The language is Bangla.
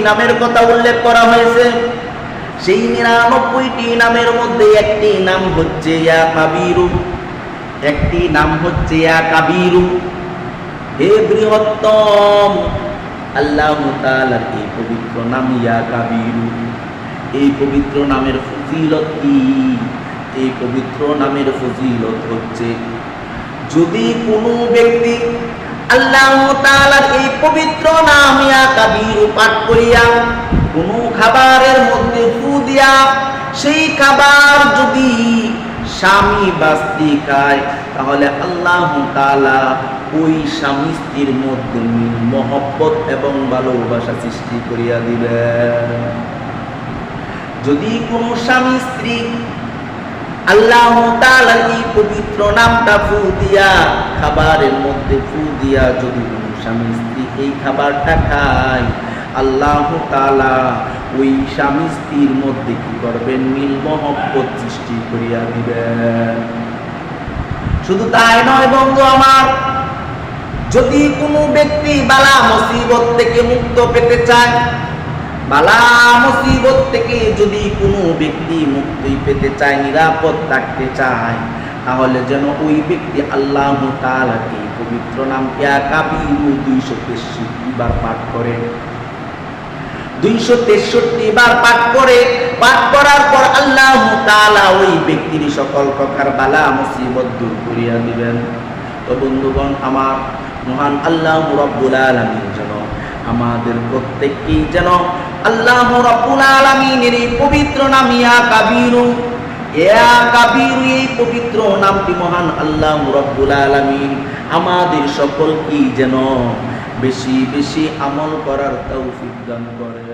নামের কথা উল্লেখ করা হয়েছে। সেই নিরানব্বইটি নামের মধ্যে একটি নাম হচ্ছে ইয়া একটি নাম হচ্ছে ইয়া বৃহত্তম পবিত্র নাম ইয়া কাবিরু। এই পবিত্র নামের ফজিলত কি? এই পবিত্র নামের ফজিলত হচ্ছে, যদি কোনো ব্যক্তি আল্লাহ এই পবিত্র নাম কাবিরু পাঠ করিয়া কোনো খাবারের মধ্যে ফু দিয়া, সেই খাবার যদি স্বামী বা স্ত্রী খায়, তাহলে আল্লাহ ওই স্বামী স্ত্রীর মধ্যে মহব্বত এবং ভালোবাসা সৃষ্টি করিয়া দিবেন। যদি কোনো স্বামী স্ত্রী আল্লাহ এই পবিত্র নামটা ফু দিয়া, খাবারের মধ্যে ফু দিয়া যদি স্বামী স্ত্রী এই খাবারটা খায়, আল্লাহ ওই স্বামী স্ত্রীর মধ্যে কি করবেন? মহব্বত সৃষ্টি করিয়া দিবেন। শুধু তাই নয় বন্ধু আমার, যদি কোনো ব্যক্তি বালা মুসিবত থেকে মুক্ত পেতে চায় বালা মুসিবত থেকে যদি কোনো ব্যক্তি মুক্তি পেতে চায়, নিরাপদ থাকতে চায়, তাহলে যেন ওই ব্যক্তি আল্লাহ তাআলাকে পবিত্র নাম ইয়া কাবিরু দুইশো তেষট্টি বার পাঠ করে। দুইশো তেষট্টি বার পাঠ করে, পাঠ করার পর আল্লাহ তাআলা ওই ব্যক্তির সকল প্রকার বালা মুসিবত দূর করিয়া দিবেন। তো বন্ধুগণ, আমার মহান আল্লাহ রব্বুল আলামিন যেন আমাদের প্রত্যেককেই যেন আল্লাহ রাব্বুল আলামিনের এই পবিত্র নাম ইয়া কাবিরু। ইয়া কাবিরু, এই পবিত্র নামটি মহান আল্লাহ রাব্বুল আলামিন। আমাদের সকলকে যেন বেশি বেশি আমল করার তৌফিক দান করে।